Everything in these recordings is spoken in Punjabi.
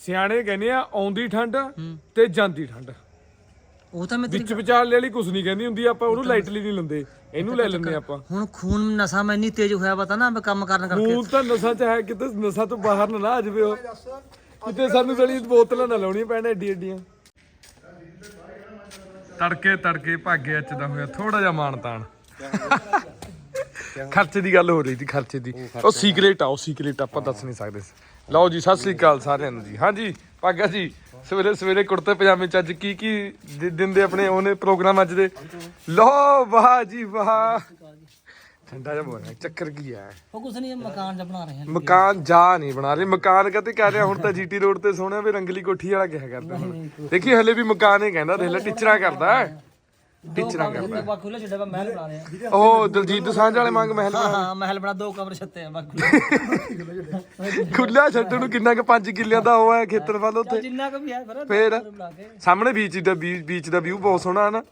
ਸਿਆਣੇ ਕਹਿੰਦੇ ਆ ਆਉਂਦੀ ਠੰਡ ਤੇ ਜਾਂਦੀ ਠੰਡ। ਉਹ ਤਾਂ ਮੈਂ ਤੇਰੀ ਵਿੱਚ ਵਿਚਾਲੇ ਵਾਲੀ ਕੁਝ ਨਹੀਂ ਕਹਿੰਦੀ ਹੁੰਦੀ ਆਪਾਂ ਉਹਨੂੰ ਲਾਈਟਲੀ ਨਹੀਂ ਲੈਂਦੇ ਇਹਨੂੰ ਲੈ ਲੈਂਦੇ ਆਪਾਂ। ਹੁਣ ਖੂਨ ਨਸਾਂ ਮੈਂ ਇੰਨੀ ਤੇਜ਼ ਹੋਇਆ ਪਤਾ ਨਾ ਮੈਂ ਕੰਮ ਕਰਨ ਕਰਕੇ। ਖੂਨ ਤਾਂ ਨਸਾਂ ਚ ਹੈ ਕਿਤੇ ਨਸਾਂ ਤੋਂ ਬਾਹਰ ਨਾ ਨਾ ਆ ਜਾਵੇ ਉਹ। ਕਿਤੇ ਸਾਨੂੰ ਗਲੀ ਬੋਤਲਾਂ ਨਾ ਲਾਉਣੀਆਂ ਪੈਣ ਏਡੀ ਏਡੀਆਂ ਤੜਕੇ ਤੜਕੇ ਭਾਗੇ ਅੱਜ ਦਾ ਹੋਇਆ ਥੋੜਾ ਜਿਹਾ ਮਾਣ ਤਾਣ ਖਰਚੇ ਦੀ ਗੱਲ ਹੋ ਰਹੀ ਸੀ ਖਰਚੇ ਦੀ। ਉਹ ਸੀਕ੍ਰੇਟ ਆ ਉਹ ਸੀਕ੍ਰੇਟ ਆਪਾਂ ਦੱਸ ਨਹੀਂ ਸਕਦੇ। ਲਓ ਜੀ ਸਤਿ ਸ੍ਰੀ ਅਕਾਲ ਸਾਰਿਆਂ ਨੂੰ ਜੀ। ਹਾਂਜੀ ਭਾਗਾ ਜੀ ਸਵੇਰੇ ਸਵੇਰੇ ਕੁੜਤੇ ਪਜਾਮੇ ਚ ਅੱਜ ਕੀ ਕੀ ਦਿਨ ਦੇ ਆਪਣੇ ਉਹਨੇ ਪ੍ਰੋਗਰਾਮ ਅੱਜ ਦੇ? ਲਓ ਵਾਹ ਜੀ ਵਾਹ। ਠੰਡਾ ਜਿਹਾ ਬੋਲਿਆ ਚੱਕਰ ਕੀ ਆ ਉਹ ਕੁਛ ਨਹੀਂ ਮਕਾਨ ਜਿਹਾ ਬਣਾ ਰਹੇ ਹਾਂ। ਮਕਾਨ ਜਾ ਨਹੀਂ ਬਣਾ ਰਹੇ। ਮਕਾਨ ਕਦੇ ਕਰ ਰਿਹਾ ਹੁਣ ਤਾਂ ਜੀਟੀ ਰੋਡ ਤੇ ਸੋਹਣਾ ਵੀ ਰੰਗਲੀ ਕੋਠੀ ਵਾਲਾ ਕਿਹਾ ਕਰਦਾ ਦੇਖੀ ਹਲੇ ਵੀ ਮਕਾਨ ਹੀ ਕਹਿੰਦਾ ਦੇਖ ਲੈ ਟੀਚਰਾਂ ਕਰਦਾ। ਟੀਚਰਾਂ ਕਰਦਾ। ਬਾ ਖੁੱਲਾ ਛੱਡਿਆ ਵਾ ਮਹਿਲ ਬਣਾ ਰਹੇ ਆ ਉਹ ਦਲਜੀਤ ਦਸਾਂਝ ਵਾਲੇ ਮੰਗ ਮਹਿਲ ਹਾਂ ਹਾਂ ਮਹਿਲ ਬਣਾ ਦੋ ਕਮਰੇ ਛੱਤੇ ਆ ਬਾਕੀ ਖੁੱਲਾ ਛੱਡਣ ਨੂੰ ਕਿੰਨਾ ਕੁ 5 ਕਿੱਲਿਆਂ ਦਾ ਉਹ ਹੈ ਖੇਤਰ ਵੱਲ ਉੱਥੇ। ਜਿੰਨਾ ਕੁ ਵੀ ਹੈ ਫਿਰ ਫੇਰ ਸਾਹਮਣੇ ਬੀਚ ਦਾ ਬੀਚ ਦਾ ਵਿਊ ਬਹੁਤ ਸੋਹਣਾ ਹੈ। ਨਾ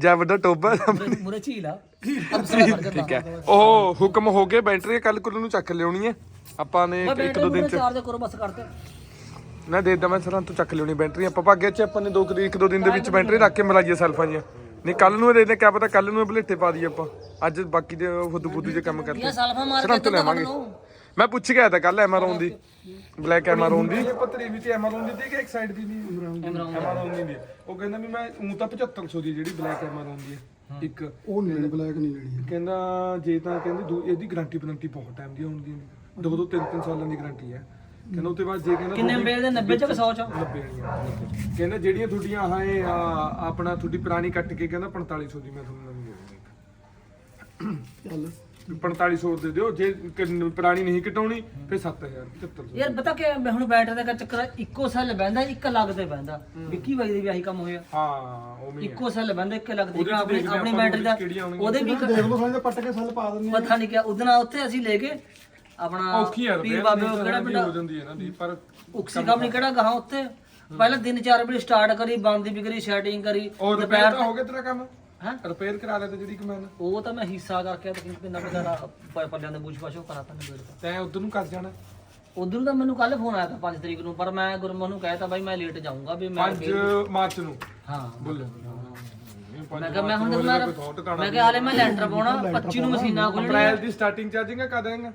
ਜਾਂ ਵੱਡਾ ਟੋਬਾ ਸਾਹਮਣੇ। ਮੁਰੇ ਝੀਲ ਆ। ਠੀਕ ਹੈ। ਉਹ ਹੁਕਮ ਹੋ ਗਏ ਬੈਟਰੀ ਕੱਲ ਕੁੱਲ ਨੂੰ ਚੱਕ ਲਿਆਉਣੀ ਹੈ। ਆਪਾਂ ਨੇ ਇੱਕ- ਦੋ ਦਿਨ ਚ ਚਾਰਜ ਕਰੋ ਬਸ ਕਰਦੇ ਨਾ ਦੇ ਦਵਾਂ ਸਰਾਂ ਤੋਂ ਚੱਕ ਲਿਆਉਣੀ ਬੈਟਰੀ ਆਪਾਂ ਭਾਗੇ ਚ ਆਪਾਂ ਨੇ ਦੋ ਇੱਕ ਦੋ ਦਿਨ ਦੇ ਵਿੱਚ ਬੈਟਰੀ ਰੱਖ ਕੇ ਮਲਾਈਏ ਸੈਲਫਾਂ ਜੀਆਂ। ਨਹੀਂ ਕੱਲ ਨੂੰ ਦੇ ਦੇ ਕਿਆ ਪਤਾ ਕੱਲ ਨੂੰ ਬਲੇਟੇ ਪਾ ਦਈਏ ਆਪਾਂ। ਅੱਜ ਬਾਕੀ ਦੇ ਫੁੱਦੂ ਫੁੱਦੂ ਜੇ ਕੰਮ ਕਰਦੇ। ਇਹ ਸਾਲਫਾ ਮਾਰ ਸਰੰਤ ਕੇ ਲੈਵਾਂਗੇ ਮੈਂ ਪੁੱਛ ਗਿਆ ਤਾਂ ਕੱਲ ਐਮਾਰੋਨ ਦੀ। ਬਲੈਕ ਐਮਾਰੋਨ ਦੀ। ਪਤਰੀ ਵੀ ਤੇ ਐਮਾਰੋਨ ਦੀ ਤੇ ਕਿ ਇੱਕ ਸਾਈਡ ਦੀ ਨਹੀਂ ਐਮਾਰੋਨ ਦੀ। ਨਹੀਂ ਉਹ ਕਹਿੰਦਾ ਵੀ ਮੈਂ ਉਹ ਤਾਂ 7500 ਦੀ ਜਿਹੜੀ ਬਲੈਕ ਐਮਾਰੋਨ ਦੀ ਹੈ। ਇੱਕ ਉਹ ਨਹੀਂ ਬਲੈਕ ਨਹੀਂ ਲੈਣੀ ਕਹਿੰਦਾ ਜੇ ਤਾਂ ਕਹਿੰਦੇ ਦੋ- ਇਹਦੀ ਗਾਰੰਟੀ ਵਾਰੰਟੀ ਬਹੁਤ ਟਾਈਮ ਦੀ ਹੁੰਦੀ ਹੈ ਦੋ। ਦੋ ਤਿੰਨ ਤਿੰਨ ਸਾਲਾਂ ਦੀ ਗਾਰੰਟੀ ਹੈ। ਕਹਿੰਦਾ ਉੱਤੇ ਬਾਅਦ ਜੇ ਕਹਿੰਦਾ ਕਿੰਨੇ ਬੇਲ ਦੇ? 90 ਚ ਕਿ 100 ਚ? 90 ਵਾਲੀਆਂ ਕਹਿੰਦਾ ਜਿਹੜੀਆਂ ਤੁਹਾਡੀਆਂ ਆਹ ਇਹ ਆ, ਆਪਣਾ ਤੁਹਾਡੀ ਪੁਰਾਣੀ ਕੱਟ ਕੇ ਕਹਿੰਦਾ 4500 ਦੀ ਮੈਂ ਤੁਹਾਨੂੰ ਨਵੀਂ ਦੇ ਚੱਲ। ਦੂੰਗਾ 4500 ਦੇ ਦਿਓ ਜੇ ਕ- ਪੁਰਾਣੀ ਨਹੀਂ ਕਟਾਉਣੀ ਫਿਰ 7000 7500 ਯਾਰ ਪਤਾ ਕਿ ਮੈਂ ਹੁਣ ਬੈਟਰੀ ਦਾ ਚੱਕਰ ਆ, ਇੱਕੋ ਸੈੱਲ ਬਹਿੰਦਾ ਇੱਕ ਲੱਗ ਤੇ ਬਹਿੰਦਾ। ਵਿੱਕੀ ਬਾਈ ਦੇ ਵੀ ਆਹੀ ਕੰਮ ਹੋਇਆ ਹਾਂ ਉਹ ਵੀ ਇੱਕੋ ਸੈੱਲ ਬਹਿੰਦਾ ਇੱਕ ਲੱਗ ਤੇ। ਉਹਦੇ ਚ ਆਪਣੀ ਦੇਖਦੇ ਆਪਣੀ ਆਪਾਂ ਬੈਟਰੀ ਦਾ ਕਿਹੜੀਆਂ। ਉਹਦੇ ਵੀ ਦੇਖ ਲਓ ਸਾਰੇ ਪੱਟ ਕੇ ਸੈੱਲ ਪਾ ਦਿੰਦੇ ਪਤਾ ਨਹੀਂ ਕਿਆ ਉਦਣਾ ਉੱਥੇ ਅਸੀਂ ਲੈ ਕੇ ਆਪਣਾ ਔਖੀ ਆ ਪੀਰ ਬਾਬੇ ਉਹ ਕਿਹੜਾ ਹੋ ਪਿੰਡ ਜਾਂਦੀ ਹੈ ਨਾ ਦੀ ਪਰ ਉਕਸੀ ਕੰਪਨੀ ਕਿਹੜਾ ਗਾਹਾਂ ਉੱਥੇ। ਪਹਿਲਾਂ ਦਿਨ ਚਾਰ ਵਜੇ ਸਟਾਰਟ ਕਰੀ ਬੰਦ ਵੀ ਕਰੀ ਸੈਟਿੰਗ ਕਰੀ ਉਹ ਰਿਪੇਅਰ ਤਾਂ ਹੋ ਗਿਆ ਤੇਰਾ ਕੰਮ? ਹੈਂ? ਰਿਪੇਅਰ ਕਰਾ ਲਿਆ ਤੇ ਜਿਹੜੀ ਕਮੈਨ। ਉਹ ਤਾਂ ਮੈਂ ਹਿੱਸਾ ਕਰਕੇ ਤੇ ਕਿੰਨਾ ਬਜ਼ਾਰਾ ਪੱਲਿਆਂ ਦੇ ਬੂਝ ਪਾਸ਼ੋ ਕਰਾਤਾ ਨੇ ਬੇੜ ਤੈਂ ਉਧਰ ਨੂੰ ਕਰ ਜਾਣਾ? ਉਧਰ ਤਾਂ ਮੈਨੂੰ ਕੱਲ ਫੋਨ ਆਇਆ ਤਾਂ 5 ਤਰੀਕ ਨੂੰ ਪਰ ਮੈਂ ਗੁਰਮਨ ਨੂੰ ਕਹਿਤਾ ਬਾਈ ਮੈਂ ਲੇਟ ਜਾਊਂਗਾ ਵੀ ਮੈਂ 5 ਮਾਰਚ ਨੂੰ। ਹਾਂ। ਬੋਲ। ਮੈਂ ਕਿਹਾ ਮੈਂ ਹੁਣ ਮੈਂ ਮੈਂ ਕਿਹਾ ਹਾਲੇ ਮੈਂ ਲੈਂਟਰ ਪਾਉਣਾ 25 ਨੂੰ ਮਸ਼ੀਨਾਂ ਖੋਲਣੀਆਂ। ਅਪ੍ਰੈਲ ਦੀ ਸਟਾਰਟਿੰਗ ਚਾਰਜਿੰਗ ਕਾ ਦੇਂਗਾ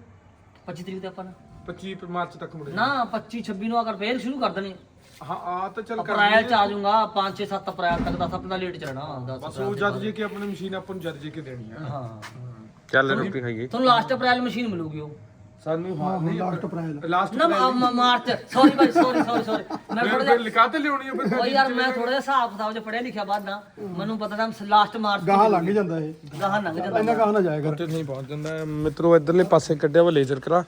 25 ਤਰੀਕ ਤੇ ਆਪਾਂ ਨਾ। 25 ਮਾਰਚ ਤੱਕ ਮੁੜੇ ਨਾ 25 26 ਨੂੰ ਅਗਰ ਫੇਰ ਸ਼ੁਰੂ ਕਰ ਦੇਣੀ। ਹਾਂ ਆ ਤਾਂ ਚੱਲ ਕਰ ਅਪ੍ਰੈਲ ਚ ਆ ਜਾਊਂਗਾ 5 6 7 ਅਪ੍ਰੈਲ ਤੱਕ ਦਾ ਆਪਣਾ ਲੇਟ ਚੱਲਣਾ ਦਸ ਬਸ ਉਹ ਜਦ ਜੇ ਕਿ ਆਪਣੀ ਮਸ਼ੀਨ ਆਪਾਂ ਨੂੰ ਜਦ ਜੇ ਕੇ ਦੇਣੀ ਆ। ਹਾਂ। ਚੱਲ ਰੋਟੀ ਖਾਈਏ ਤੁਹਾਨੂੰ ਲਾਸਟ ਅਪ੍ਰੈਲ ਮਸ਼ੀਨ ਮਿਲੂਗੀ ਉਹ। ਸਾਨੂੰ ਹਾਂ ਨਹੀਂ ਲਾਸਟ ਅਪ੍ਰੈਲ ਲਾਸਟ ਨਾ ਮ- ਮ- ਮਾਰਚ ਸੌਰੀ ਭਾਈ ਸੌਰੀ ਸੌਰੀ ਸੌਰੀ ਮੈਂ ਥੋੜਾ ਫਿਰ ਲਿਖਾ ਤੇ ਲਿਆਉਣੀ ਆ ਫਿਰ ਉਹ ਯਾਰ ਮੈਂ ਥੋੜਾ ਜਿਹਾ ਹਿਸਾਬ ਕਿਤਾਬ ਚ ਪੜਿਆ ਲਿਖਿਆ ਬਾਅਦ ਨਾ ਮੈਨੂੰ ਪਤਾ ਤਾਂ ਲਾਸਟ ਮਾਰਚ ਗਾਹ ਲੰਘ ਜਾਂਦਾ ਇਹ। ਗਾਹਾਂ ਲੰਘ ਜਾਂਦਾ। ਇੰਨਾ ਗਾਹ ਨਾ ਜਾਇਆ ਕਰ। ਨਹੀਂ ਪਹੁੰਚ ਜਾਂਦਾ। ਮਿੱਤਰੋ ਇਧਰਲੇ ਪਾਸੇ ਕੱਢਿਆ ਵਾ ਲੇਜ਼ਰ ਕਰਾ।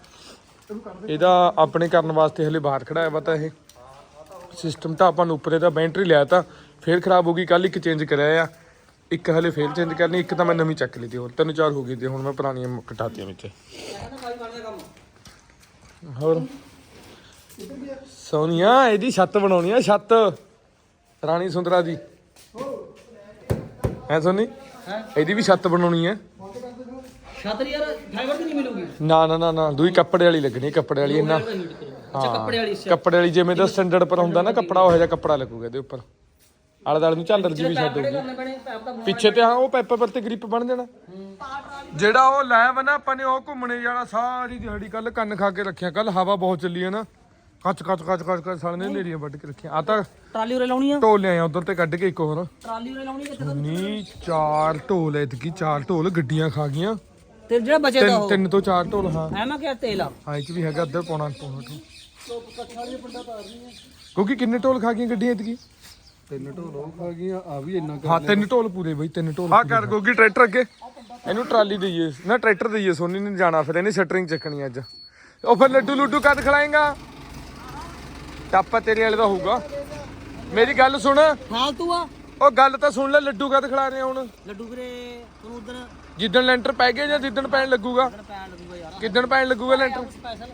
ਇਹਦਾ ਆਪਣੇ ਕਰਨ ਵਾਸਤੇ ਹਲੇ ਬਾਹਰ ਖੜਾਇਆ ਵਾ ਤਾਂ ਇਹ। ਸਿਸਟਮ ਤਾਂ ਆਪਾਂ ਨੂੰ ਉੱਪਰੇ ਦਾ ਬੈਟਰੀ ਲਿਆ ਤਾਂ ਫੇਰ ਖਰਾਬ ਹੋ ਗਈ ਕੱਲ ਇੱਕ ਚੇਂਜ ਕਰਿਆ ਆ। ਇੱਕ ਹਲੇ ਫੇਰ ਚੇਂਜ ਕਰਨੀ ਇੱਕ ਤਾਂ ਮੈਂ ਨਵੀਂ ਚੱਕ ਲਈ ਤੀ ਹੋਰ ਤਿੰਨ ਚਾਰ ਹੋ ਗਈ ਤੇ ਹੁਣ ਮੈਂ ਪੁਰਾਣੀਆਂ ਕਟਾਤੀਆਂ ਵਿੱਚ। ਹੋਰ? ਸੋਨੀਆ ਇਹਦੀ ਛੱਤ ਬਣਾਉਣੀ ਆ ਛੱਤ। ਰਾਣੀ ਸੁੰਦਰਾ ਦੀ। ਹੈ ਸੋਨੀ? ਇਹਦੀ ਵੀ ਛੱਤ ਬਣਾਉਣੀ ਹੈ ਛਤਰੀ ਯਾਰ ਫਾਈਬਰ ਦੀ ਨਹੀਂ ਮਿਲੂਗੀ। ਨਾ ਨਾ ਨਾ ਨਾ ਦੂਈ ਕੱਪੜੇ ਵਾਲੀ ਲੱਗਣੀ ਕੱਪੜੇ ਵਾਲੀ ਇੰਨਾ ਅੱਛਾ ਕੱਪੜੇ ਵਾਲੀ ਕੱਪੜੇ ਵਾਲੀ ਜਿਵੇਂ ਦਾ ਸਟੈਂਡਰਡ ਪਰ ਹੁੰਦਾ ਨਾ ਕੱਪੜਾ ਉਹ ਜਿਹਾ ਕੱਪੜਾ ਲੱਗੂਗਾ ਇਹਦੇ ਉੱਪਰ। ਆਲੇ ਦਾਲੇ ਨੂੰ ਝਾਲਰ ਜੀ ਵੀ ਛੱਡ ਹੋਊਗੀ ਕਰਨੇ ਪੈਣੇ ਪੈਪ ਦਾ ਪਿੱਛੇ ਤੇ ਹਾਂ ਉਹ ਪੈਪਰ ਪਰ ਤੇ ਗ੍ਰਿਪ ਬਣ ਜਾਣਾ। ਜਿਹੜਾ ਉਹ ਵਾ ਨਾ ਆਪਾਂ ਨੇ ਉਹ ਘੁੰਮਣੇ ਜਾਣਾ ਸਾਰੀ ਦਿਹਾੜੀ ਕੱਲ ਕੰਨ ਖਾ ਕੇ ਰੱਖਿਆ। ਕੱਲ ਹਵਾ ਬਹੁਤ ਚੱਲੀ ਹੈ ਨਾ। ਕੱਚ ਕੱਚ ਕੱਚ ਕੱਚ ਕੱਚ ਸਾਲੇ ਨੇ ਨੇਰੀਆਂ ਵੱਢ ਕੇ ਰੱਖੀਆਂ। ਆ ਤਾਂ ਟਰਾਲੀ ਉਰੇ ਲਾਉਣੀ ਆ। ਢੋਲ ਲਿਆਇਆ ਉਧਰ ਤੇ ਕੱਢ ਕੇ ਇੱਕ ਹੋਰ। ਟਰਾਲੀ ਉਰੇ ਲਾਉਣੀ ਕਿੱਥੇ ਤੋਂ ਨੀ ਚਾਰ ਢੋਲ ਐਤਕੀ ਚਾਰ ਢੋਲ ਗੱਡੀਆਂ ਖਾ ਗਈਆਂ। ਤੇ ਜਿਹੜਾ ਬਚੇ ਦਾ ਤਿੰਨ ਉਹ। ਤਿੰਨ ਤੋਂ ਚਾਰ ਢੋਲ ਹਾਂ। ਐ ਮੈਂ ਕਿਹਾ ਤੇਲ ਆ। ਹਾਂ ਇਹ ਵੀ ਹੈਗਾ ਅੱਧਰ ਪੌਣਾ ਪੌਣਾ ਢੋਲ। ਕਿਉਂਕਿ ਕਿੰਨੇ ਢੋਲ ਖਾ ਗਈਆਂ ਗੱਡੀਆਂ ਇਤਕੀ? ਤਿੰਨ ਢੋਲ ਉਹ ਖਾ ਗਈਆਂ ਆ ਵੀ ਇੰਨਾ ਹਾਂ ਤਿੰਨ ਢੋਲ ਪੂਰੇ ਬਈ ਤਿੰਨ ਢੋਲ ਹਾਂ ਕਰ ਗੋਗੀ ਟਰੈਕਟਰ ਅੱਗੇ। ਇਹਨੂੰ ਟਰਾਲੀ ਦਈਏ। ਨਾ ਟਰੈਕਟਰ ਦਈਏ ਸੋਨੀ ਨੇ ਜਾਣਾ ਫਿਰ ਇਹਨੇ ਸ਼ਟਰਿੰਗ ਚੱਕਣੀ ਅੱਜ। ਉਹ ਫਿਰ ਲੱਡੂ ਲੁੱਡੂ ਕਦ ਖਿਲਾਏਗਾ? ਟੱਪਾ ਤੇਰੇ ਵਾਲੇ ਦਾ ਹੋਊਗਾ। ਮੇਰੀ ਗੱਲ ਸੁਣ। ਫਾਲਤੂ ਆ। ਉਹ ਗੱਲ ਤਾਂ ਸੁਣ ਲੈ ਲੱਡੂ ਕਦ ਖਿਲਾ ਰਹੇ ਆ ਹੁਣ? ਲੱਡੂ ਵੀਰੇ ਤੁਹਾਨੂੰ ਉਧਰ ਜਿੱਦਣ ਲੈਂਟਰ ਪੈ ਗਿਆ ਜਾਂ ਜਿੱਦਣ ਪੈਣ ਲੱਗੂਗਾ? ਪੈਣ ਲੱਗੂਗਾ ਯਾਰ। ਕਿੱਦਣ ਪੈਣ ਲੱਗੂਗਾ ਲੈਂਟਰ? ਸਪੈਸ਼ਲ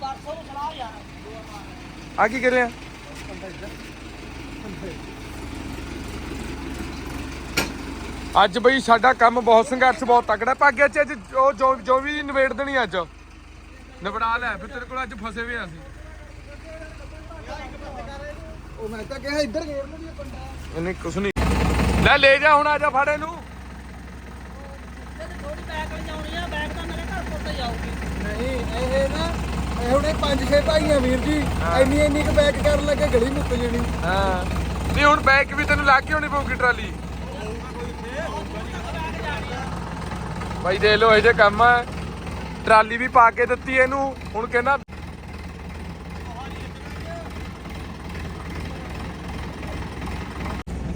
ਪਰਸੋਂ ਨੂੰ ਖੜਾ ਯਾਰ। ਆ ਕੀ ਕਰ ਰਿਹਾ ਅੱਜ ਬਈ ਸਾਡਾ ਕੰਮ ਬਹੁਤ ਸੰਘਰਸ਼ ਬਹੁਤ ਤਕੜਾ ਭਾਗਿਆ ਚ ਅੱਜ ਉਹ ਜੋ ਜੋ ਵੀ ਨਿਬੇੜ ਦੇਣੀ ਅੱਜ। ਨਿਬੜਾ ਲੈ ਫਿਰ ਤੇਰੇ ਕੋਲ ਅੱਜ ਫਸੇ ਹੋਏ ਆ ਅਸੀਂ। ਉਹ ਮੈਂ ਤਾਂ ਕਿਹਾ ਇੱਧਰ ਗੇੜ ਨੂੰ ਵੀ ਪੰਡਾ। ਇਹਨੇ ਕੁਛ ਨਹੀਂ। ਲੈ ਲੈ ਜਾ ਹੁਣ ਆ ਜਾ ਫੜ ਇਹਨੂੰ। ਥੋੜੀ ਬੈਗ ਵਿੱਚ ਆਉਣੀ ਆ ਬੈਗ ਤਾਂ ਮੇਰੇ ਘਰ ਕੋਲ ਤੇ ਜਾਊਗੀ। ਨਹੀਂ ਇਹ ਨਾ ਇਹ ਹੁਣੇ ਪੰਜ ਛੇ ਭਾਈਆਂ ਵੀਰ ਜੀ ਇੰਨੀ ਇੰਨੀ ਕੁ ਬੈਕ ਕਰਨ ਲੱਗੇ ਗਲੀ ਮੁੱਕ ਜਣੀ। ਹਾਂ। ਨਹੀਂ ਹੁਣ ਬੈਕ ਵੀ ਤੈਨੂੰ ਲਾ ਕੇ ਹੋਣੀ ਪਊਗੀ ਟਰਾਲੀ। ਭਾਈ ਦੇ ਲੋ ਇਹ ਜੇ ਕੰਮ ਆ। ਟਰਾਲੀ ਵੀ ਪਾ ਕੇ ਦਿੱਤੀ ਇਹਨੂੰ। ਹੁਣ ਕਹਿੰਦਾ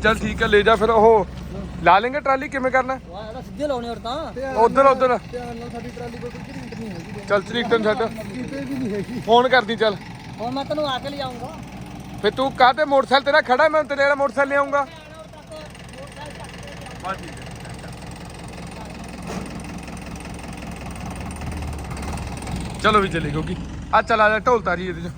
ਚੱਲ ਠੀਕ ਹੈ ਲੈ ਜਾ ਫਿਰ ਉਹ। ਲਾ ਲੇਂਗੇ ਟਰਾਲੀ ਕਿਵੇਂ ਕਰਨਾ? ਵਾਹ ਇਹਦਾ ਸਿੱਧੇ ਲਾਉਣੇ ਹੋਰ ਤਾਂ। ਉਧਰ ਉਧਰ। ਧਿਆਨ ਨਾਲ ਸਾਡੀ ਟਰਾਲੀ ਕੋਲ ਨਹੀਂ ਹੈਗੀ ਚੱਲ ਛੱਡ। ਕਿਤੇ ਵੀ ਨਹੀਂ ਹੈਗੀ ਫੋਨ ਕਰਦੀ ਚੱਲ। ਹੁਣ ਮੈਂ ਤੈਨੂੰ ਆ ਕੇ ਲਿਆਉਂਗਾ ਫੇ ਤੂੰ ਕਾਹਤੇ ਮੋਟਰਸਾਈਕਲ ਤੇਰਾ ਖੜਾ? ਮੈਂ ਤੇਰੇ ਵਾਲਾ ਮੋਟਰਸਾਈਕਲ ਲੈ ਆਉਂਗਾ ਚਲੋ ਵੀ ਚੱਲੇ ਕਿਉਂਕਿ ਆ ਚਲਾ ਜਾ ਢੋਲ ਤਾਰੀ ਇਹਦੇ ਚ।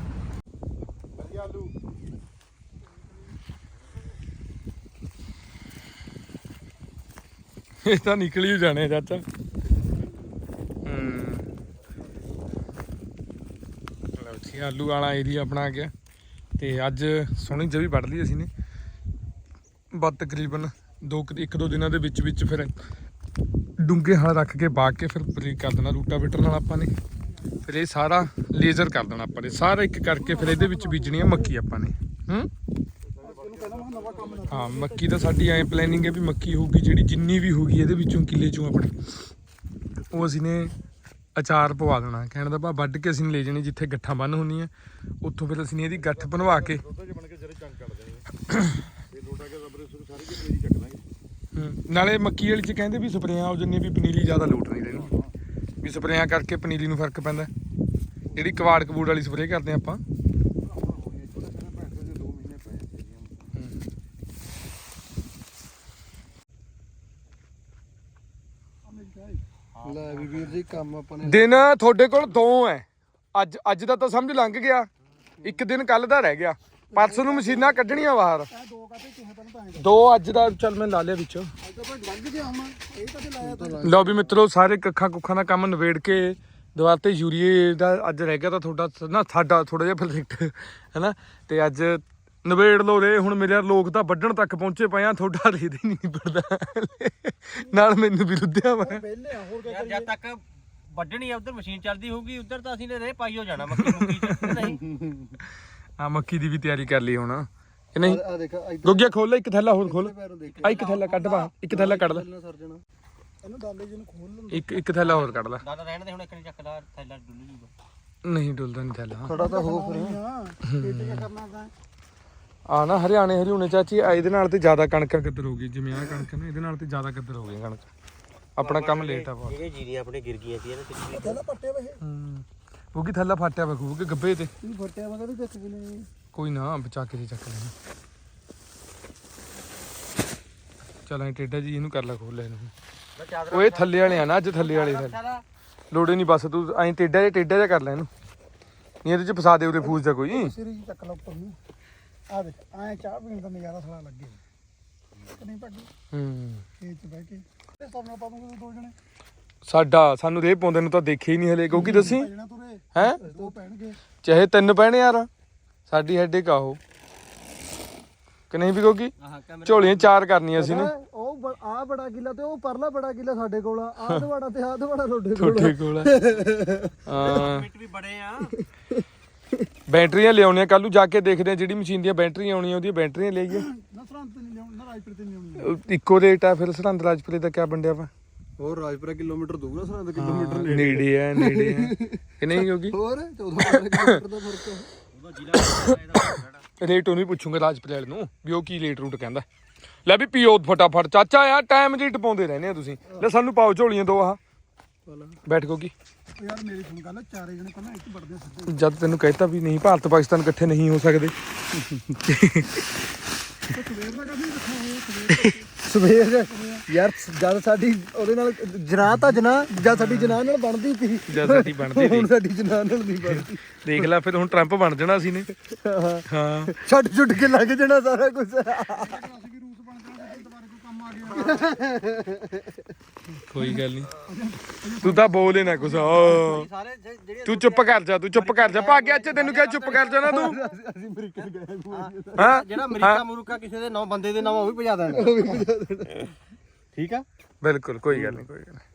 ਇਹ ਤਾਂ ਨਿਕਲ ਹੀ ਜਾਣੇ ਆ ਚਾਚਾ ਹੂੰ ਲਓ ਆਲੂ ਵਾਲਾ ਏਰੀਆ ਆਪਣਾ ਆ ਗਿਆ ਤੇ ਅੱਜ ਸੋਹਣੀ ਜਵੀ ਵੱਢ ਲਈ ਅਸੀਂ ਨੇ। ਬਸ ਤਕਰੀਬਨ ਦੋ ਇੱਕ ਦੋ ਦਿਨਾਂ ਦੇ ਵਿੱਚ ਵਿੱਚ ਫਿਰ ਡੂੰਘੇ ਹਲ ਰੱਖ ਕੇ ਬਾਗ ਕੇ ਫਿਰ ਬਰੀਕ ਕਰ ਦੇਣਾ ਰੂਟਾ ਰੂਟਾਵੇਟਰ ਨਾਲ ਆਪਾਂ ਨੇ। ਫਿਰ ਇਹ ਸਾਰਾ ਲੇਜ਼ਰ ਕਰ ਦੇਣਾ ਆਪਾਂ ਨੇ। ਸਾਰਾ ਇੱਕ ਕਰਕੇ ਫਿਰ ਇਹਦੇ ਵਿੱਚ ਬੀਜਣੀ ਹੈ ਮੱਕੀ ਆਪਾਂ ਨੇ। ਹੂੰ? ਹਾਂ, ਮੱਕੀ ਤਾਂ ਸਾਡੀ ਐ ਪਲੈਨਿੰਗ ਹੈ ਵੀ ਮੱਕੀ ਹੋਊਗੀ ਜਿਹੜੀ ਜਿੰਨੀ ਵੀ ਹੋਊਗੀ ਇਹਦੇ ਵਿੱਚੋਂ ਕਿੱਲੇ ਚੋਂ ਆਪਣੇ। ਉਹ ਅਸੀਂ ਨੇ ਅਚਾਰ ਪਵਾ ਦੇਣਾ। ਕਹਿਣ ਦਾ ਭਾ ਵੱਢ ਕੇ ਅਸੀਂ ਲੈ ਜਾਣੀ ਜਿੱਥੇ ਗੱਠਾਂ ਬੰਨ ਹੁੰਦੀਆਂ। ਉੱਥੋਂ ਫਿਰ ਅਸੀਂ ਇਹਦੀ ਗੱਠ ਬਣਵਾ ਕੇ ਨਾਲੇ ਮੱਕੀ ਵਾਲੀ ਚ ਕਹਿੰਦੇ ਵੀ ਸਪਰੇਆਂ ਹੋ ਜੰਨੇ ਵੀ ਪਨੀਰੀ ਜ਼ਿਆਦਾ ਲੋਟ ਨਹੀਂ ਰਹਿਣੀ ਵੀ ਸਪਰੇਆਂ ਕਰਕੇ ਪਨੀਰੀ ਨੂੰ ਫ਼ਰਕ ਪੈਂਦਾ। ਜਿਹੜੀ ਕਵਾੜ ਕਬੂੜ ਵਾਲੀ ਸਪਰੇਅ ਕਰਦੇ ਆਪਾਂ ਲੈ ਵੀ ਵੀਰ ਜੀ ਕੰਮ ਆਪਾਂ ਨੇ ਦਿਨ ਤੁਹਾਡੇ ਕੋਲ ਦੋ ਐ। ਅੱਜ ਅੱਜ ਦਾ ਤਾਂ ਸਮਝ ਲੰਘ ਗਿਆ। ਇੱਕ ਦਿਨ ਕੱਲ ਦਾ ਰਹਿ ਗਿਆ। ਪਰਸੋਂ ਨੂੰ ਮਸ਼ੀਨਾਂ ਕੱਢਣੀਆਂ ਬਾਹਰ। ਦੋ ਕਾਤੇ ਕਿਹਾ ਤੈਨੂੰ ਤਾਂ ਦੋ ਅੱਜ ਦਾ ਚੱਲ ਮੈਂ ਲਾ ਲਿਆ ਵਿੱਚੋਂ। ਅੱਜ ਤਾਂ ਭਾਈ ਲੰਘ ਗਿਆ ਹੁਣ। ਇਹ ਕਦੇ ਲਾਇਆ ਤਾਂ ਲਓ ਵੀ ਮਿੱਤਰੋ ਸਾਰੇ ਕੱਖਾਂ ਕੁੱਖਾਂ ਦਾ ਕੰਮ ਨਵੇੜ ਕੇ ਦੁਬਾਰਾ ਤੇ ਯੂਰੀਏ ਦਾ ਅੱਜ ਰਹਿ ਗਿਆ ਤਾਂ ਤੁਹਾਡਾ ਨਾ ਸਾਡਾ ਥੋੜਾ ਜਿਹਾ ਪ੍ਰੋਜੈਕਟ ਹੈਨਾ? ਤੇ ਅੱਜ ਨਵੇੜ ਲੋ ਰੇ ਹੁਣ ਮੇਰੇ ਲੋਕ ਤਾਂ ਵੱਢਣ ਤੱਕ ਪਹੁੰਚੇ ਪਏ ਆ ਤੁਹਾਡਾ ਰੇ ਦੇ ਨਹੀਂ ਪੜਦਾ ਨਾਲ ਮੈਨੂੰ ਵੀ ਰੁੱਧਿਆ ਵਾ ਪਹਿਲੇ ਆ ਹੋਰ ਯਾਰ ਜਦ ਤੱਕ ਵੱਢਣੀ ਆ ਉਧਰ ਮਸ਼ੀਨ ਚੱਲਦੀ ਹੋਊਗੀ ਉਧਰ ਤਾਂ ਅਸੀਂ ਨੇ ਰੇ ਪਾਈ ਹੋ ਜਾਣਾ ਮੱਕੀ ਮੁੱਕੀ ਚ। ਨਹੀਂ। ਆ ਮੱਕੀ ਦੀ ਵੀ ਤਿਆਰੀ ਕਰ ਲਈ ਹੁਣ। ਕਿ ਨਹੀਂ? ਆ ਦੇਖ ਇੱਧਰ ਗੋਗਿਆ ਖੋਲ ਲੈ ਇੱਕ ਥੈਲਾ ਹੋਰ ਖੋਲ। ਪੈਰੋਂ ਦੇਖ ਆ ਇੱਕ ਥੈਲਾ ਕੱਢ ਬਾ ਇੱਕ ਥੈਲਾ ਕੱਢ ਲੈ। ਪਹਿਲਾਂ ਸਰ ਜਾਣਾ। ਇਹਨੂੰ ਡਾਲੇ ਜੀ ਨੂੰ ਖੋਲ ਲੈਂਦੇ ਇੱਕ ਇੱਕ ਥੈਲਾ ਹੋਰ ਕੱਢ ਲੈ। ਦਾਦਾ ਰਹਿਣ ਦੇ ਹੁਣ ਇੱਕ ਨੇ ਚੱਕਦਾ ਥੈਲਾ ਡੁੱਲ ਜੂਗਾ। ਨਹੀਂ ਡੁੱਲਦਾ ਨਹੀਂ ਥੈਲਾ। ਖੜਾ ਤਾਂ ਹੋ ਫਿਰ। ਇਹ ਤੇ ਕਰਨਾ ਤਾਂ ਆ ਨਾ ਹਰਿਆਣੇ ਹਰਿਉਣੇ ਚਾਚੀ ਆ ਇਹਦੇ ਨਾਲ ਤੇ ਜ਼ਿਆਦਾ ਕਣਕਾਂ ਕਦਰ ਹੋ ਗਈ। ਜਿਵੇਂ ਆ ਕਣਕ ਨੇ ਇਹਦੇ ਨਾਲ ਤੇ ਜ਼ਿਆਦਾ ਕਦਰ ਹੋ ਗਈ ਕਣਕ। ਆਪਣਾ ਕੰਮ ਲੇਟ ਆ ਬਹੁਤ ਜਿਹੜੇ ਜੀਰੀਆਂ ਆਪਣੇ ਗਿਰ ਗਈਆਂ ਸੀ ਇਹਨਾਂ ਥੱਲੇ ਪੱਟੇ ਵੇ ਹੂੰ। ਉਹ ਕੀ ਥੱਲਾ ਫਾਟਿਆ ਬਖੂ ਕਿ ਗੱਬੇ ਤੇ। ਇਹ ਫੱਟਿਆ ਵਗਾ ਵੀ ਦੇਖ ਵੀ ਨਹੀਂ ਕੋਈ ਨਾ ਬਚਾ ਕੇ ਚੱਕ ਲੈਣਾ। ਚਲ ਐ ਟੇਡਾ ਜੀ ਇਹਨੂੰ ਕਰ ਲੈ ਖੋਲ ਲੈ ਇਹਨੂੰ। ਇਹ ਥੱਲੇ ਵਾਲੇ ਆ ਨਾ ਅੱਜ ਥੱਲੇ ਵਾਲੇ ਥੱਲੇ ਸਾਰਾ ਲੋੜੇ ਨਹੀਂ ਬਸ ਤੂੰ ਐਂ ਟੇਡਾ ਜਿਹਾ ਟੇਡਾ ਜਿਹਾ ਕਰ ਲੈ ਇਹਨੂੰ। ਨਹੀਂ ਇਹਦੇ ਚ ਫਸਾ ਦੇ ਉਰੇ ਫੂਸ ਜਾ ਕੋਈ। ਸਿਰੀ ਜੀ ਚੱਕ ਲਾ ਉੱਪਰ ਨੂੰ। ਆ ਦੇਖ ਐ ਚਾਹ ਪੀਣ ਦਾ ਨਜ਼ਾਰਾ ਥੋੜਾ ਲੱਗੇ। ਨਹੀਂ ਭਾਗੀ ਹੂੰ। ਇਹ ਚ ਬਹਿ ਕੇ। ਤੇ ਸਭ ਨਾਲ ਪਾਵਾਂਗੇ ਦੋ ਜਣੇ। ਸਾਡਾ ਸਾਨੂੰ ਰੇ ਪਾਉਂਦੇ ਨੂੰ ਤਾਂ ਦੇਖਿਆ ਹੀ ਨਹੀਂ ਹਲੇ ਕਿਉਂਕਿ ਦੱਸੀ? ਭਜਣਾ ਤੁਰੇ। ਹੈ? ਦੋ ਪੈਣਗੇ। ਚਾਹੇ ਤਿੰਨ ਪੈਣੇ ਯਾਰ ਸਾਡੀ ਹੈਡੇਕ ਆ ਉਹ। ਕਿ ਨਹੀਂ ਵੀ ਕਿਉਂਕਿ? ਆਹ ਝੋਲੀਆਂ ਚਾਰ ਕਰਨੀਆਂ ਸੀ ਨੇ। ਹੈਂ? ਉਹ ਆ ਬੜਾ ਕਿੱਲਾ ਤੇ ਉਹ ਪਰਲਾ ਬੜਾ ਕਿੱਲਾ ਸਾਡੇ ਕੋਲ ਆ। ਆਹ ਦਵਾੜਾ ਤੇ ਆਹ ਦਵਾੜਾ ਤੁਹਾਡੇ ਕੋਲ ਤੁਹਾਡੇ ਕੋਲ ਆ। ਹਾਂ। ਮਿੰਟ ਵੀ ਬੜੇ ਆ। ਬੈਟਰੀਆਂ ਲਿਆਉਣੀਆਂ ਕੱਲ ਨੂੰ ਜਾ ਕੇ ਦੇਖਦੇ ਆ ਜਿਹੜੀ ਮਸ਼ੀਨ ਦੀਆਂ ਬੈਟਰੀਆਂ ਆਉਣੀਆਂ ਉਹਦੀਆਂ ਬੈਟਰੀਆਂ ਲਿਆਈਏ ਨਾ ਸਰੰਤ ਨਹੀਂ ਲਿਆਉਣਾ ਨਾ ਰਾਜਪੁਰ ਤੇ ਨਹੀਂ ਲਿਆਉਣੀ। ਉਹ ਇੱਕੋ ਰੇਟ ਆ ਫਿਰ ਸਰਹੰਦ ਰਾਜਪੁਰੇ ਦਾ ਕਿਆ ਬੰਡਿਆ ਵਾ? ਹੋਰ ਰਾਜਪੁਰਾ ਕਿਲੋਮੀਟਰ ਦੂਰ ਸਰੰਤ ਹਾਂ, ਨੇੜੇ ਆ। ਨੇੜੇ ਆ ਕਿ ਨਹੀਂ ਕਿਉਂਕਿ? ਹੋਰ 14 ਕਿਲੋਮੀਟਰ ਦਾ ਫ਼ਰਕ ਹੈ ਉਹਦਾ ਜ਼ਿਲ੍ਹਾ ਇਹਦਾ ਰੇਟ ਉਹਨੂੰ ਪੁੱਛੂਗਾ ਰਾਜਪੁਰੇ ਵਾਲੇ ਨੂੰ ਵੀ ਉਹ ਕੀ ਰੇਟ ਰੂਟ ਕਹਿੰਦਾ। ਲੈ ਵੀ ਪੀਓ ਫਟਾਫਟ। ਚਾਚਾ ਯਾਰ ਟਾਈਮ ਜੀ ਟਪਾਉਂਦੇ ਰਹਿੰਦੇ ਆ ਤੁਸੀਂ। ਲੈ ਸਾਨੂੰ ਪਾਓ ਝੋਲੀਆਂ ਦੋ ਆਹ। ਬੈਠ ਕੋਗੀ ਉਹ ਯਾਰ ਮੇਰੀ ਸੁਣ ਗੱਲ ਚਾਰੇ ਜਣੇ ਪਹਿਲਾਂ ਇੱਕ ਵੜਦੇ ਸਿੱਧੇ। ਜਦ ਤੈਨੂੰ ਕਹਿਤਾ ਵੀ ਨਹੀਂ ਭਾਰਤ ਪਾਕਿਸਤਾਨ ਇਕੱਠੇ ਨਹੀਂ ਹੋ ਸਕਦੇ। ਸਵੇਰ ਦਾ ਕਦੀ ਰੱਖਿਆ ਹੋਇਆ? ਸਵੇਰ ਯਾਰ ਜਦ ਸਾਡੀ ਉਹਦੇ ਨਾਲ ਜਨਾ ਤਾਂ ਜਨਾ ਜਦ ਸਾਡੀ ਜਨਾ ਨਾਲ ਬਣਦੀ ਸੀ। ਜਦ ਸਾਡੀ ਬਣਦੀ ਹੁਣ ਸੀ। ਸਾਡੀ ਜਨਾ ਨਾਲ ਨਹੀਂ ਬਣਦੀ। ਦੇਖ ਲੈ ਫਿਰ ਹੁਣ ਟਰੰਪ ਬਣ ਜਾਣਾ ਸੀ ਨੇ। ਹਾਂ। ਛੱਡ ਛੁੱਟ ਕੇ ਲੱਗ ਜਾਣਾ ਸਾਰਾ ਕੁਝ ਕੋਈ ਗੱਲ ਨਹੀਂ ਤੂੰ ਤਾਂ ਬੋਲ ਹੀ ਨਾ ਕੁਛ ਓ। ਸਾਰੇ ਜਿਹੜੇ ਤੂੰ ਚੁੱਪ ਕਰ ਜਾ ਤੂੰ ਚੁੱਪ ਕਰ ਜਾ। ਭਾਗਿਆ ਅੱਛਾ ਤੈਨੂੰ ਕਿਹਾ ਚੁੱਪ ਕਰ ਜਾ ਨਾ ਤੂੰ? ਅਸੀਂ ਅਮਰੀਕਾ ਗਏ ਹਾਂ। ਜਿਹੜਾ ਅਮਰੀਕਾ ਮੁਰੂਕਾ ਕਿਸੇ ਦੇ ਨੌ ਬੰਦੇ ਦੇ ਨਾਮ ਉਹ ਵੀ ਭਜਾ ਦੇਣਾ। ਠੀਕ ਆ? ਬਿਲਕੁਲ ਕੋਈ ਗੱਲ ਨਹੀਂ ਕੋਈ ਗੱਲ ਨੀ।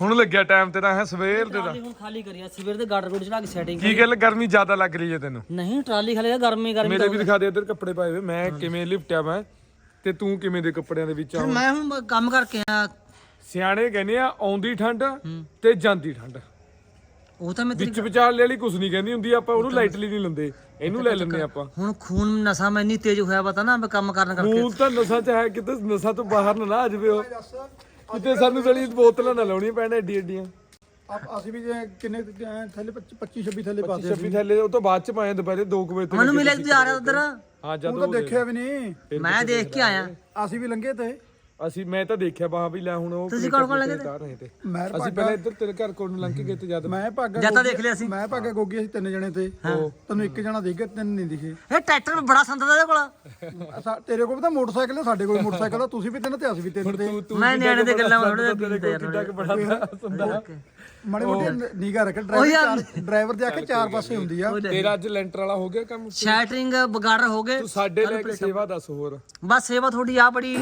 ਹੁਣ ਲੱਗਿਆ ਟਾਈਮ ਤੇਰਾ ਹੈ ਸਵੇਰ ਦੇ ਦਾ ਟਰਾਲੀ ਹੁਣ ਖਾਲੀ ਕਰੀ ਆ ਸਵੇਰ ਦੇ ਗਾਰਡਰ ਗੋਡ ਚੜਾ ਕੇ ਸੈਟਿੰਗ ਕੀ ਗੱਲ ਗਰਮੀ ਜ਼ਿਆਦਾ ਲੱਗ ਰਹੀ ਹੈ ਤੈਨੂੰ? ਨਹੀਂ ਟਰਾਲੀ ਖਾਲੀ ਆ ਗਰਮੀ ਗਰਮੀ ਮੇਰੇ ਵੀ ਦਿਖਾ ਦੇ ਇੱਧਰ ਕੱਪੜੇ ਪਾਏ ਹੋਏ ਮੈਂ ਕਿਵੇਂ ਲਿਪਟਿਆ ਮੈਂ ਤੇ ਤੂੰ ਕਿਵੇਂ ਦੇ ਕੱਪੜਿਆਂ ਦੇ ਵਿੱਚ ਆ ਮੈਂ ਹੁਣ ਕੰਮ ਕਰਕੇ ਆ। ਸਿਆਣੇ ਕਹਿੰਦੇ ਆ ਆਉਂਦੀ ਠੰਡ ਤੇ ਜਾਂਦੀ ਠੰਡ। ਉਹ ਤਾਂ ਮੈਂ ਤੇਰੀ ਵਿੱਚ ਵਿਚਾਲੇ ਵਾਲੀ ਕੁਝ ਨਹੀਂ ਕਹਿੰਦੀ ਹੁੰਦੀ ਆਪਾਂ ਉਹਨੂੰ ਲਾਈਟਲੀ ਨਹੀਂ ਲੈਂਦੇ। ਇਹਨੂੰ ਲੈ ਲੈਂਦੇ ਆਪਾਂ। ਹੁਣ ਖੂਨ ਨਸ਼ਾ ਮੈਂ ਇੰਨੀ ਤੇਜ਼ ਹੋਇਆ ਪਤਾ ਨਾ ਮੈਂ ਕੰਮ ਕਰਨ ਕਰਕੇ। ਖੂਨ ਤਾਂ ਨਸ਼ਾ ਚ ਹੈ ਕਿਤੇ ਨਸ਼ਾ ਤੋਂ ਬਾਹਰ ਨਾ ਨਾ ਆ ਜਾਵੇ ਉਹ। ਕਿਤੇ ਸਾਨੂੰ ਸੜੀ ਬੋਤਲਾਂ ਨਾ ਲਾਉਣੀਆਂ ਪੈਣ ਏਡੀ ਏਡੀਆਂ ਆਪ ਅਸੀਂ ਵੀ ਜੇ ਕਿੰਨੇ ਕੁ ਐਂ ਥੱਲੇ 25 26 ਥੱਲੇ ਪਾ ਛੱਬੀ ਥੱਲੇ ਉਹ ਤੋਂ ਬਾਅਦ ਚ ਪਾਏ ਦੁਪਹਿਰੇ 2 ਵਜੇ ਤੋਂ ਮੈਨੂੰ ਮਿਲਿਆ ਤੂੰ ਆ ਰਿਹਾ ਉਧਰ? ਹਾਂ ਤਾਂ ਦੇਖਿਆ ਵੀ ਨਹੀਂ। ਮੈਂ ਦੇਖ ਕੇ ਆਇਆ। ਅਸੀਂ ਵੀ ਲੰਘੇ ਤੇ। ਅਸੀਂ ਮੈਂ ਤਾਂ ਦੇਖਿਆ ਬਾਹ ਵੀ ਲੈ ਹੁਣ ਉਹ ਤੁਸੀਂ ਕੌਣ ਕੌਣ ਲੱਗੇ ਤੇ? ਉਤਾਰ ਰਹੇ ਤੇ। ਮੈਂ ਅਸੀਂ ਪਹਿਲਾਂ ਇੱਧਰ ਤੇਰੇ ਘਰ ਕੋਲ ਨੂੰ ਲੰਘ ਕੇ ਗਏ ਤੇ ਜਦ ਮੈਂ ਭਾਗਾ ਜਾਂ ਤਾਂ ਦੇਖ ਲਿਆ ਸੀ। ਮੈਂ ਭਾਗਾ ਗੋਗੀ ਅਸੀਂ ਤਿੰਨ ਜਣੇ ਤੇ। ਤੈਨੂੰ ਇੱਕ ਜਣਾ ਦਿਖ ਗਿਆ ਤਿੰਨ ਨਹੀਂ ਦਿਖੇ। ਇਹ ਟਰੈਕਟਰ ਬੜਾ ਸੰਦਦਾ ਇਹਦੇ ਕੋਲ। ਅਸਾਂ- ਤੇਰੇ ਕੋਲ ਤਾਂ ਮੋਟਰਸਾਈਕਲ ਹੈ ਸਾਡੇ ਕੋਲ ਵੀ ਮੋਟਰਸਾਈਕਲ ਆ ਤੁਸੀਂ ਵੀ ਤਿੰਨ ਤੇ ਅਸੀਂ ਵੀ ਤਿੰਨ ਤੇ। ਤੂੰ ਮੈਂ ਨਿਆਣੇ ਦੇ ਗੱਲਾਂ ਮਾਰਦਾ ਤੇਰੇ ਕੋਲ ਕਿੱਡਾ ਕੁ ਬੜਾ ਹੁੰਦਾ ਮਾੜੇ ਮੋਟੇ ਨਿਗਾ ਰੱਖ ਡਰਾਈਵਰ ਚਾਰ- ਡਰਾਈਵਰ ਦੇ ਆ ਕੇ ਚਾਰ ਪਾਸੇ ਹੁੰਦੀ ਆ। ਤੇਰਾ ਅੱਜ ਲੈਂਟਰ ਵਾਲਾ ਹੋ ਗਿਆ ਕੰਮ? ਸ਼ੈਟਰਿੰਗ ਬਗਾੜਰ ਹੋ ਗਏ। ਤੂੰ ਸਾਡੇ ਲੈ ਕੇ ਸੇਵਾ ਦੱਸ ਹੋਰ। ਬਸ ਸੇਵਾ ਤੁਹਾਡੀ ਆ ਬੜੀ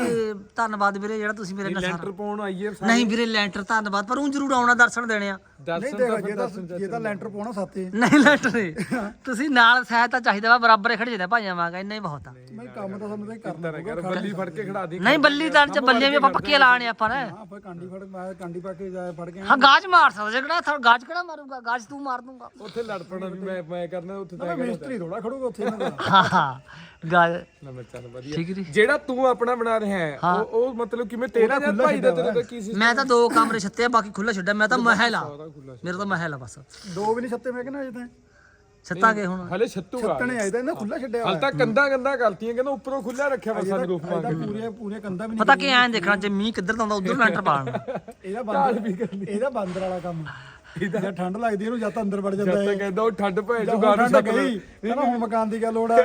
ਧੰਨਵਾਦ ਵੀਰੇ ਜਿਹੜਾ ਤੁਸੀਂ ਮੇਰੇ ਨਾਲ ਲੈਂਟਰ ਪਾਉਣ ਆਈਏ ਨਹੀਂ ਵੀਰੇ ਲੈਂਟਰ ਧੰਨਵਾਦ ਪਰ ਉਹ ਜ਼ਰੂਰ ਆਉਣਾ ਦਰਸ਼ਨ ਦੇਣੇ ਆ। ਨਹੀਂ ਦੇਖ ਤਾਂ ਜੇ ਤਾਂ ਜੇ ਤਾਂ ਲੈਂਟਰ ਪਾਉਣਾ ਸਾਤੇ ਨਹੀਂ ਲੈਂਟਰ ਨਹੀਂ। ਤੁਸੀਂ ਨਾਲ ਸਹਾਇਤਾ ਚਾਹੀਦਾ ਵਾ ਬਰਾਬਰ ਖੜੇ ਜਿਹਦਾ ਭਾਈਆਂ ਵਾਂਗਾ ਇੰਨਾ ਹੀ ਬਹੁਤ ਆ। ਮੈਂ ਕੰਮ ਤਾਂ ਸਾਨੂੰ ਤਾਂ ਕਰਨਾ ਕਰ ਬੱਲੀ ਫੜ ਕੇ ਖੜਾ ਦੀ ਨਹੀਂ ਬੱਲੀ ਤਾਂ ਚ ਬੱਲੀਆਂ ਵੀ ਆਪਾਂ ਪੱਕੀਆਂ ਲਾਣੇ ਆਪਾਂ ਨੇ। ਹਾਂ ਫਿਰ ਕਾਂਡੀ ਫੜ ਮੈਂ ਕਾਂਡੀ ਪਾ ਕੇ ਜਾ ਫੜ ਕੇ ਹਾਂ ਗਾਜ ਮਾਰ ਸਕਦਾ ਜੇ ਕਿਹੜਾ ਥੋੜਾ ਗਾਜ ਕਿਹੜਾ ਮਾਰੂਗਾ ਗਾਜ ਤੂੰ ਮਾਰ ਦੂੰਗਾ। ਉੱਥੇ ਲੜ ਪਣਾ ਵੀ ਮੈਂ ਮੈਂ ਕਰਨਾ ਉੱਥੇ ਤਾਂ ਮਿਸਤਰੀ ਥੋੜਾ ਖੜੂਗਾ ਉੱਥੇ ਹਾਂ ਹਾਂ ਗਾਜ। ਨਾ ਮੈਂ ਚੱਲ ਵਧੀਆ। ਜਿਹੜਾ ਤੂੰ ਆਪਣਾ ਬਣਾ ਰਿਹਾ ਹੈ। ਉਹ ਉਹ ਮਤਲਬ ਕਿਵੇਂ ਤੇਰਾ ਜਾਂ ਭਾਈ ਦਾ ਤੇਰੇ ਦਾ ਕੀ ਸੀ ਮੈਂ ਤਾਂ ਦੋ ਕਮਰੇ ਛੱਤੇ ਆ ਬਾਕੀ ਖੁੱਲਾ ਛੱਡਿਆ। ਮੈਂ ਤਾਂ ਮਹਿਲ ਆ। ਮੇਰਾ ਤਾਂ ਮਹਿਲ ਆ ਬਸ। ਦੋ ਵੀ ਨਹੀਂ ਛੱਤੇ ਮੈਂ ਕਹਿੰਦਾ ਅਜੇ ਤਾਂ। ਛੱਤਾਂ ਗਏ ਹੁਣ। ਹਲੇ ਛੱਤੂਗਾ ਛੱਤਣੇ ਆਏ ਤਾਂ ਇਹਨਾਂ ਖੁੱਲਾ ਛੱਡਿਆ ਹਲ ਤਾਂ ਕੰਦਾ ਕੰਦਾ ਕਰਤੀਆਂ ਕਹਿੰਦਾ ਉੱਪਰੋਂ ਖੁੱਲਾ ਰੱਖਿਆ ਵਾ ਸਾਨੂੰ ਰੂਫ ਇਹਦਾ ਪੂਰੀਆਂ ਪੂਰੀਆਂ ਕੰਧਾਂ ਵੀ ਪਤਾ ਕੀ ਐਂ ਦੇਖਣਾ ਜੇ ਮੀਂਹ ਕਿੱਧਰ ਤੋਂ ਆਉਂਦਾ ਉਧਰ ਲੈਂਟਰ ਪਾਣਾ ਨਹੀਂ ਇਹਦਾ ਬੰਦਰ ਇਹਦਾ ਬੰਦਰ ਵਾਲਾ ਕੰਮ। ਇਹਦਾ ਠੰਡ ਲੱਗਦੀ ਇਹਨੂੰ ਜਾਂ ਤਾਂ ਅੰਦਰ ਵੜ ਜਾਂਦਾ ਹੈ ਕਹਿੰਦਾ ਉਹ ਠੰਡ ਭੈਣ ਜਾਂ ਚੋਂ ਗਾਣ ਠੰਡ ਗਈ ਕਹਿੰਦਾ ਹੁਣ ਮਕਾਨ ਦੀ ਗੱਲ ਲੋੜ ਆ?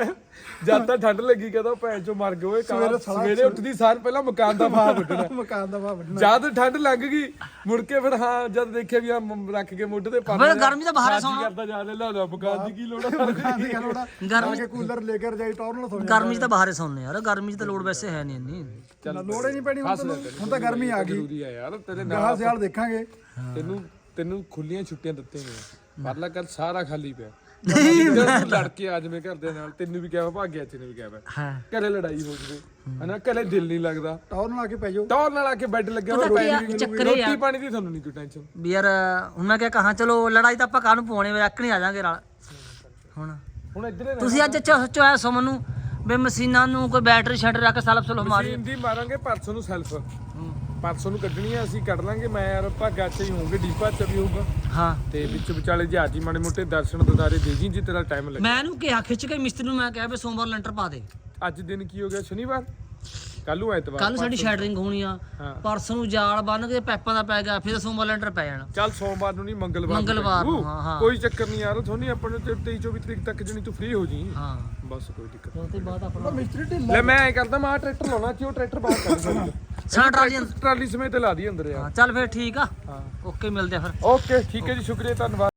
ਜਦ ਤਾਂ ਠੰਡ ਲੱਗੀ ਕਹਿੰਦਾ ਉਹ ਭੈਣ ਚੋਂ ਮਰ ਗਏ ਓਏ ਕਾਲਾ ਸਵੇਰੇ ਉੱਠਦੀ ਸਾਰ ਪਹਿਲਾਂ ਮਕਾਨ ਦਾ ਭਾਅ ਵੱਢਣਾ। ਮਕਾਨ ਦਾ ਭਾਅ ਵੱਢਣਾ। ਜਦ ਠੰਡ ਲੱਗ ਗਈ ਮੁੜ ਕੇ ਫਿਰ ਹਾਂ ਜਦ ਦੇਖਿਆ ਵੀ ਆ ਰੱਖ ਕੇ ਮੁੱਢ ਤੇ ਪਾ ਫਿਰ ਗਰਮੀ ਤਾਂ ਬਾਹਰ ਸਾਜੀ ਕਰਦਾ ਜਾ ਲੈ ਲਾਉਣਾ ਮਕਾਨ ਦੀ ਕੀ ਲੋੜ ਆ? ਮਕਾਨ ਦੀ ਗੱਲ ਲੋੜ ਆ? ਗਰਮੀ- ਕੇ ਕੂਲਰ ਲੈ ਕੇ ਰਜਾਈ ਟੌਰ ਨਾਲ ਸੌ ਗਰਮੀ 'ਚ ਤਾਂ ਬਾਹਰੇ ਸੌਂਦੇ ਯਾਰ ਗਰਮੀ 'ਚ ਤਾਂ ਲੋੜ ਵੈਸੇ ਹੈ ਨਹੀਂ ਇੰਨੀ। ਜਾਣਾ ਲੋੜ ਹੀ ਨਹੀਂ ਪੈਣੀ ਹੁਣ ਤਾਂ ਗਰਮੀ ਆ ਗਈ। ਜ਼ਰੂਰੀ ਆ ਯਾਰ ਤੇਰੇ ਨਾਲ ਸਿਆਲ ਦੇਖਾਂਗੇ। ਤੈਨੂੰ ਤੈਨੂੰ ਖੁੱਲੀਆਂ ਛੁੱਟੀਆਂ ਦਿੱਤੀਆਂ ਨੇ ਪਰਲਾ ਕਰ ਸਾਰਾ ਖਾਲੀ ਪਿਆ। ਤੂੰ ਲੜ ਕੇ ਆ ਜਵੇਂ ਘਰ ਦੇ ਨਾਲ ਤੈਨੂੰ ਵੀ ਕਿਹਾ ਭਾਗਿਆ ਚ ਨੇ ਵੀ ਕਿਹਾ ਹਾਂ। ਘਰੇ ਲੜਾਈ ਹੋ ਜਵੇ ਹਨਾ? ਘਰੇ ਦਿਲ ਨਹੀਂ ਲੱਗਦਾ। ਟੌਰ ਨਾਲ ਆ ਕੇ ਪੈ ਜਾਓ। ਟੌਰ ਨਾਲ ਆ ਕੇ ਬੈੱਡ ਲੱਗਿਆ ਹੋਇਆ ਰੋਟੀ ਚੱਕਰ ਇਹ ਆ। ਰੋਟੀ ਪਾਣੀ ਦੀ ਤੁਹਾਨੂੰ ਨਹੀਂ ਕੋਈ ਟੈਨਸ਼ਨ ਵੀ ਯਾਰ ਹੁਣ ਮੈਂ ਕਿਹਾ ਕਹਾਂ ਚਲੋ ਲੜਾਈ ਤਾਂ ਆਪਾਂ ਕਾਹਨੂੰ ਪਵਾਉਣੇ ਵੇ ਆਕਣੀ ਆ ਜਾਾਂਗੇ ਨਾਲ। ਹੁਣ ਹੁਣ ਇੱਧਰੇ ਤੁਸੀਂ ਅੱਜ ਅੱਛਾ ਸੋਚੋ ਐ ਸੋ ਮੈਨੂੰ ਵੀ ਮਸ਼ੀਨਾਂ ਨੂੰ ਕੋਈ ਬੈਟਰੀ ਸ਼ਟਰ ਰੱਖ ਸਲਫ ਸਲਫ ਮਾਰੀ। ਮਸ਼ੀਨ ਦੀ ਮਾਰਾਂਗੇ ਪਰਸੋਂ ਨੂੰ ਸੈਲਫ। ਪਰਸੋਂ ਨੂੰ ਕੱਢਣੀ ਆ ਅਸੀਂ ਕੱਢ ਲਾਂਗੇ। ਮੈਂ ਯਾਰ ਭਾਗਾ ਚ ਹੀ ਹੋਊਗੇ ਡੀਪਾ ਚ ਵੀ ਹੋਊਗਾ। ਹਾਂ। ਤੇ ਵਿੱਚ ਵਿਚਾਲੇ ਜਹਾਜੀ ਮਾੜੇ ਮੋਟੇ ਦਰਸ਼ਨ ਦਿਦਾਰੇ ਦੇ ਜੀ ਜੇ ਤੇਰਾ ਟਾਈਮ ਲੱਗੇ ਮੈਂ ਇਹਨੂੰ ਕਿਹਾ ਖਿੱਚ ਕੇ ਮਿਸਤਰੀ ਨੂੰ ਮੈਂ ਕਿਹਾ ਵੀ ਸੋਮਵਾਰ ਲੈਂਟਰ ਪਾ ਦੇ। ਅੱਜ ਦਿਨ ਕੀ ਹੋ ਗਿਆ? ਸ਼ਨੀਵਾਰ? ਕੱਲ ਨੂੰ ਐਤਵਾਰ ਕੱਲ ਸਾਡੀ ਸ਼ੈਟਰਿੰਗ ਹੋਣੀ ਆ। ਹਾਂ। ਪਰਸੋਂ ਨੂੰ ਜਾਲ ਬੰਨ ਕੇ ਪੈਪਾਂ ਦਾ ਪੈ ਗਿਆ ਫਿਰ ਸੋਮਵਾਰ ਲੈਂਟਰ ਪੈ ਜਾਣਾ। ਚੱਲ ਸੋਮਵਾਰ ਨੂੰ ਨਹੀਂ ਮੰਗਲਵਾਰ ਨੂੰ ਮੰਗਲਵਾਰ। ਹਾਂ, ਹਾਂ। ਕੋਈ ਚੱਕਰ ਨਹੀਂ ਯਾਰ ਤੁਹਾਨੂੰ ਆਪਾਂ ਨੂੰ 23 24 ਤਰੀਕ ਤੱਕ ਜਣੀ ਤੂੰ ਫ੍ਰੀ ਹੋ ਜੀ ਹਾਂ। ਬਸ ਕੋਈ ਦਿੱਕਤ ਉਸ ਤੋਂ ਬਾਅਦ ਆਪਣਾ ਮਿਸਤਰੀ ਢਿੱਲਾ ਲੈ ਮੈਂ ਐ ਕਰਦਾ ਮੈਂ ਆਹ ਟਰੈਕਟਰ ਲਾਉਣਾ ਕਿਉਂ ਟਰੈਕਟਰ ਬਾਹਰ ਕੱਢ ਸਕਦਾ ਸਾਡਾ ਟਰਾਲੀ ਟਰਾਲੀ ਸਮੇਤ ਲਾ ਦੀ ਅੰਦਰ ਯਾਰ ਹਾਂ ਚੱਲ ਫਿਰ ਠੀਕ ਆ। ਹਾਂ। ਓਕੇ ਮਿਲਦੇ ਆ ਫਿਰ। ਓਕੇ ਠੀਕ ਹੈ ਜੀ ਸ਼ੁਕਰੀਆ ਧੰਨਵਾਦ।